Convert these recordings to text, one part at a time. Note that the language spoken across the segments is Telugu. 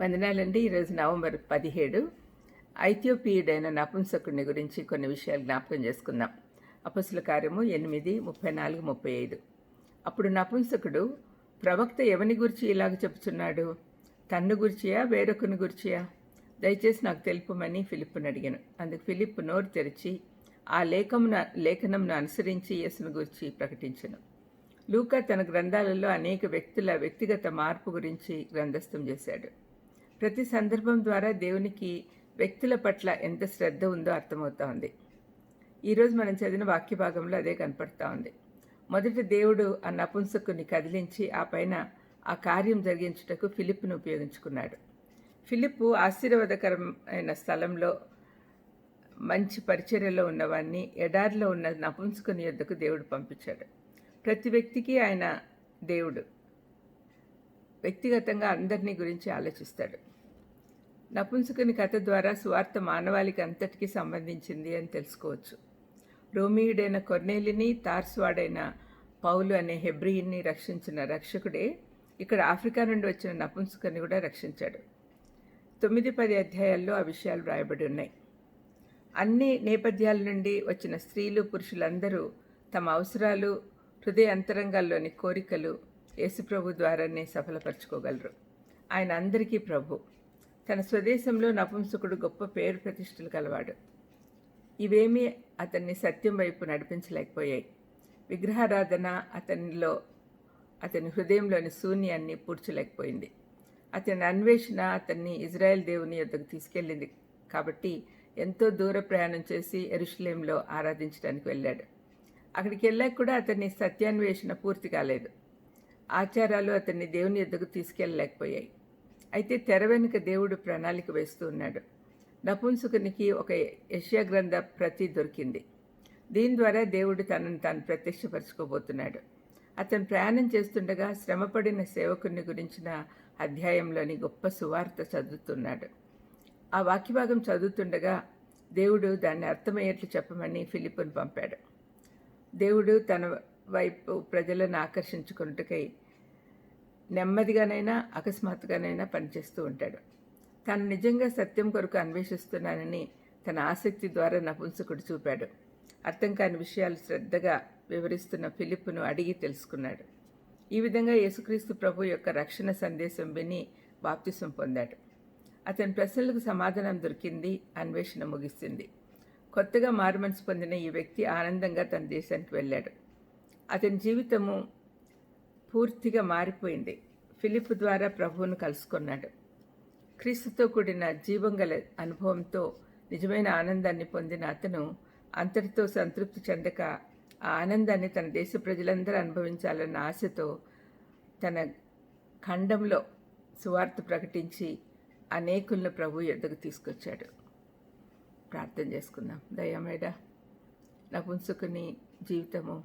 వందనాలండి. ఈరోజు నవంబర్ పదిహేడు. ఐథియోపియుడైన నపుంసకుడిని గురించి కొన్ని విషయాలు జ్ఞాపకం చేసుకుందాం. అపసుల కార్యము ఎనిమిది ముప్పై నాలుగు ముప్పై ఐదు. అప్పుడు నపుంసకుడు ప్రవక్త ఎవని గురించి ఇలాగ చెప్పుచున్నాడు తన్ను గురిచియా వేరొకని గురిచియా దయచేసి నాకు తెలుపమని ఫిలిప్పుని అడిగాను. అందుకు ఫిలిప్ నోరు తెరిచి ఆ లేఖమున లేఖనంను అనుసరించి యేసును గురించి ప్రకటించను. లూకా తన గ్రంథాలలో అనేక వ్యక్తుల వ్యక్తిగత మార్పు గురించి గ్రంథస్థం చేశాడు. ప్రతి సందర్భం ద్వారా దేవునికి వ్యక్తుల పట్ల ఎంత శ్రద్ధ ఉందో అర్థమవుతా ఉంది. ఈరోజు మనం చదివిన వాక్య భాగంలో అదే కనపడతా ఉంది. మొదట దేవుడు ఆ నపుంసకుని కదిలించి ఆ పైన ఆ కార్యం జరిగించుటకు ఫిలిప్ను ఉపయోగించుకున్నాడు. ఫిలిప్పు ఆశీర్వాదకరమైన స్థలంలో మంచి పరిచర్యలో ఉన్నవాన్ని ఎడారిలో ఉన్న నపుంసుకుని యొద్దకు దేవుడు పంపించాడు. ప్రతి వ్యక్తికి ఆయన దేవుడు. వ్యక్తిగతంగా అందరినీ గురించి ఆలోచిస్తాడు. నపుంసకుని కథ ద్వారా సువార్త మానవాళికి అంతటికీ సంబంధించింది అని తెలుసుకోవచ్చు. రోమియుడైన కొర్నేలిని తార్స్వాడైన పౌలు అనే హెబ్రియిన్ని రక్షించిన రక్షకుడే ఇక్కడ ఆఫ్రికా నుండి వచ్చిన నపుంసకుని కూడా రక్షించాడు. తొమ్మిది పది అధ్యాయాల్లో ఆ విషయాలు వ్రాయబడి ఉన్నాయి. అన్ని నేపథ్యాల నుండి వచ్చిన స్త్రీలు పురుషులందరూ తమ అవసరాలు హృదయ అంతరంగాల్లోని కోరికలు యేసుప్రభు ద్వారానే సఫలపరచుకోగలరు. ఆయన అందరికీ ప్రభు. తన స్వదేశంలో నపుంసకుడు గొప్ప పేరు ప్రతిష్టలు కలవాడు. ఇవేమీ అతన్ని సత్యం వైపు నడిపించలేకపోయాయి. విగ్రహారాధన అతనిలో అతని హృదయంలోని శూన్యాన్ని పూడ్చలేకపోయింది. అతని అన్వేషణ అతన్ని ఇజ్రాయెల్ దేవుని యొద్దకు తీసుకెళ్ళింది. కాబట్టి ఎంతో దూర ప్రయాణం చేసి ఎరుషులేంలో ఆరాధించడానికి వెళ్ళాడు. అక్కడికి వెళ్ళాక కూడా అతన్ని సత్యాన్వేషణ పూర్తి కాలేదు. ఆచారాలు అతన్ని దేవుని ఎద్దకు తీసుకెళ్ళలేకపోయాయి. అయితే తెర వెనుక దేవుడు ప్రణాళిక వేస్తూ ఉన్నాడు. నపుంసుకునికి ఒక యష్యా గ్రంథ ప్రతి దొరికింది. దీని ద్వారా దేవుడు తనను తాను ప్రత్యక్షపరచుకోబోతున్నాడు. అతను ప్రయాణం చేస్తుండగా శ్రమపడిన సేవకుని గురించిన అధ్యాయంలోని గొప్ప సువార్త చదువుతున్నాడు. ఆ వాక్యభాగం చదువుతుండగా దేవుడు దాన్ని అర్థమయ్యేట్లు చెప్పమని ఫిలిప్పును పంపాడు. దేవుడు తన వైపు ప్రజలను ఆకర్షించుకున్నట్టుకై నెమ్మదిగానైనా అకస్మాత్తుగానైనా పనిచేస్తూ ఉంటాడు. తాను నిజంగా సత్యం కొరకు అన్వేషిస్తున్నానని తన ఆసక్తి ద్వారా నపుంసకుడు చూపాడు. అర్థం కాని విషయాలు శ్రద్ధగా వివరిస్తున్న ఫిలిప్ను అడిగి తెలుసుకున్నాడు. ఈ విధంగా యేసుక్రీస్తు ప్రభు యొక్క రక్షణ సందేశం విని బాప్తిసం పొందాడు. అతని ప్రశ్నలకు సమాధానం దొరికింది అన్వేషణ ముగిసింది. కొత్తగా మారుమనసు పొందిన ఈ వ్యక్తి ఆనందంగా తన దేశానికి వెళ్ళాడు. అతని జీవితము పూర్తిగా మారిపోయింది. ఫిలిప్ ద్వారా ప్రభువును కలుసుకున్నాడు. క్రీస్తుతో కూడిన జీవం గల అనుభవంతో నిజమైన ఆనందాన్ని పొందిన అతను అంతటితో సంతృప్తి చెందక ఆ ఆనందాన్ని తన దేశ ప్రజలందరూ అనుభవించాలన్న ఆశతో తన ఖండంలో సువార్త ప్రకటించి అనేకులను ప్రభు ఎద్దకు తీసుకొచ్చాడు. ప్రార్థన చేసుకుందాం. దయమేడ నపుంసుకుని జీవితము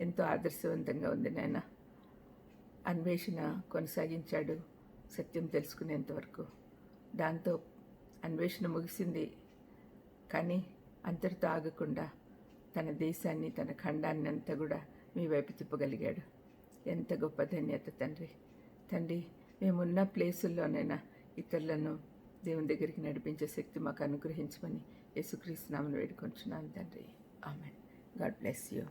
ఎంతో ఆదర్శవంతంగా ఉంది నాయన. అన్వేషణ కొనసాగించాడు సత్యం తెలుసుకునేంతవరకు దాంతో అన్వేషణ ముగిసింది. కానీ అంతటితో ఆగకుండా తన దేశాన్ని తన ఖండాన్ని అంతా కూడా మీ వైపు తిప్పగలిగాడు. ఎంత గొప్ప ధన్యత తండ్రి. తండ్రి మేమున్న ప్లేసుల్లోనైనా ఇతరులను దేవుని దగ్గరికి నడిపించే శక్తి మాకు అనుగ్రహించమని యేసుక్రీస్తు నామను వేడుకొంటున్నాను తండ్రి. ఆమెన్. God bless you.